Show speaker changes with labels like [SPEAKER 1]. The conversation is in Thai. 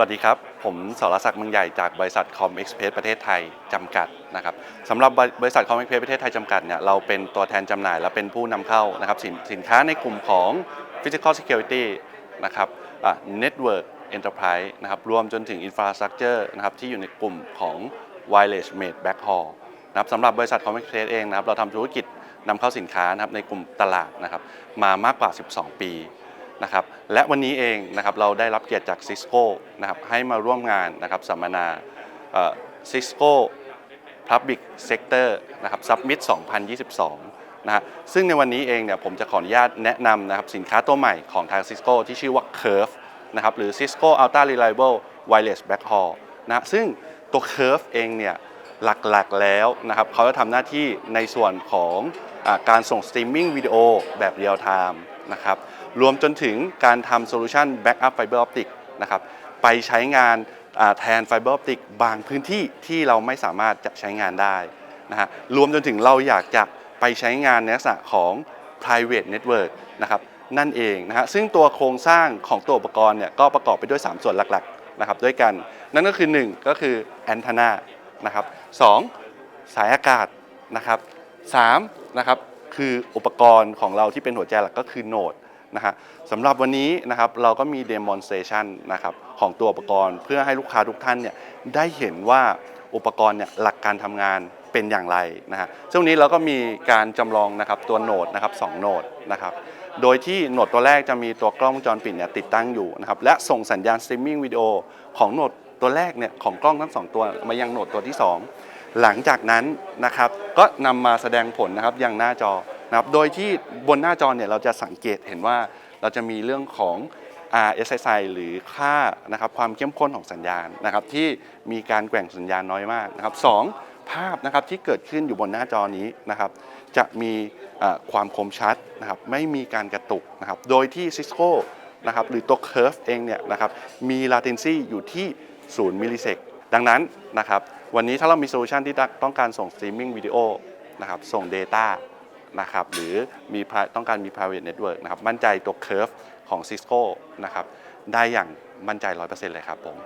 [SPEAKER 1] สวัสดีครับ ผมสรศักดิ์เมืองใหญ่จากบริษัทคอมเอ็กซ์เพรสประเทศไทยจำกัดนะครับสำหรับบริษัทคอมเอ็กซ์เพรสประเทศไทยจำกัดเนี่ยเราเป็นตัวแทนจำหน่ายและเป็นผู้นำเข้านะครับสินสินค้าในกลุ่มของ Physical Security นะครับอะ Network Enterprise นะครับรวมจนถึง Infrastructure นะครับที่อยู่ในกลุ่มของ Wireless Made Backhaul นะครับสำหรับบริษัทคอมเอ็กซ์เพรสเองนะครับเราทำธุรกิจนำเข้าสินค้านะครับในกลุ่มตลาดนะครับมามากกว่า 12 ปี นะครับและวันนี้เองนะครับเราได้รับเกียรติจากซิสโก้นะครับให้มาร่วมงานนะครับสัมมนาซิสโก้ Public Sector นะครับ Summit 2022 นะฮะซึ่งในวันนี้เองเนี่ยผมจะขออนุญาตแนะนำนะครับสินค้าตัวใหม่ของทาง Cisco ที่ชื่อว่า Curve นะครับหรือ Cisco Ultra Reliable Wireless Backhaul นะฮะซึ่งตัว Curve เองเนี่ยหลักๆแล้วนะครับเขาจะทำหน้าที่ในส่วนของอการส่งสตรีมมิ่งวิดีโอแบบเรียลไทม์นะครับ รวมจนถึงการทำโซลูชัน Backup Fiber Optic นะครับไปใช้งานแทนไฟเบอร์ออปติกบางพื้นที่ที่เราไม่สามารถจะใช้งานได้นะฮะรวมจนถึงเราอยากจะไปใช้งานในลักษณะของ private network นะครับนั่นเองนะฮะซึ่งตัวโครงสร้างของตัวอุปกรณ์เนี่ยก็ประกอบไปด้วย 3 ส่วนหลักๆนะครับด้วยกัน นั่นก็คือ 1 ก็คือแอนทนานะครับสองสายอากาศนะครับสามนะครับคืออุปกรณ์ของเราที่เป็นหัวใจหลักก็คือโนด นะฮะสำหรับวันนี้นะครับเราก็มี demonstration นะครับของตัวอุปกรณ์ เพื่อให้ลูกค้าทุกท่านเนี่ยได้เห็นว่าอุปกรณ์เนี่ยหลักการทำงานเป็นอย่างไรนะฮะซึ่งวันนี้เราก็มีการจำลองนะครับตัวโหนดนะครับสองโหนดนะครับ โดยที่โหนดตัวแรกจะมีตัวกล้องวงจรปิดเนี่ยติดตั้งอยู่นะครับและส่งสัญญาณสตรีมมิ่งวิดีโอของโหนดตัวแรกเนี่ยของกล้องทั้งสองตัวมายังโหนดตัวที่สองหลังจากนั้นนะครับก็นำมาแสดงผลนะครับยังหน้าจอ นะครับโดยที่บนหน้าจอเนี่ยเราจะสังเกตเห็นว่าเราจะมีเรื่องของ RSSI หรือค่านะครับความเข้มข้นของสัญญาณนะครับที่มีการแกว่งสัญญาณน้อยมากนะครับสองภาพนะครับที่เกิดขึ้นอยู่บนหน้าจอนี้นะครับจะมีความคมชัดนะครับไม่มีการกระตุกนะครับโดยที่ Cisco นะครับหรือตัว Curve เองเนี่ยนะครับมี latency อยู่ที่ 0มิลลิเซกดังนั้นนะครับวันนี้ถ้าเรามีโซลูชันที่ต้องการส่งสตรีมมิ่งวิดีโอนะครับส่ง Data นะครับหรือมีต้องการมี private network นะครับมั่นใจตัว Curve ของ Cisco นะครับได้อย่างมั่นใจ 100%เลยครับผม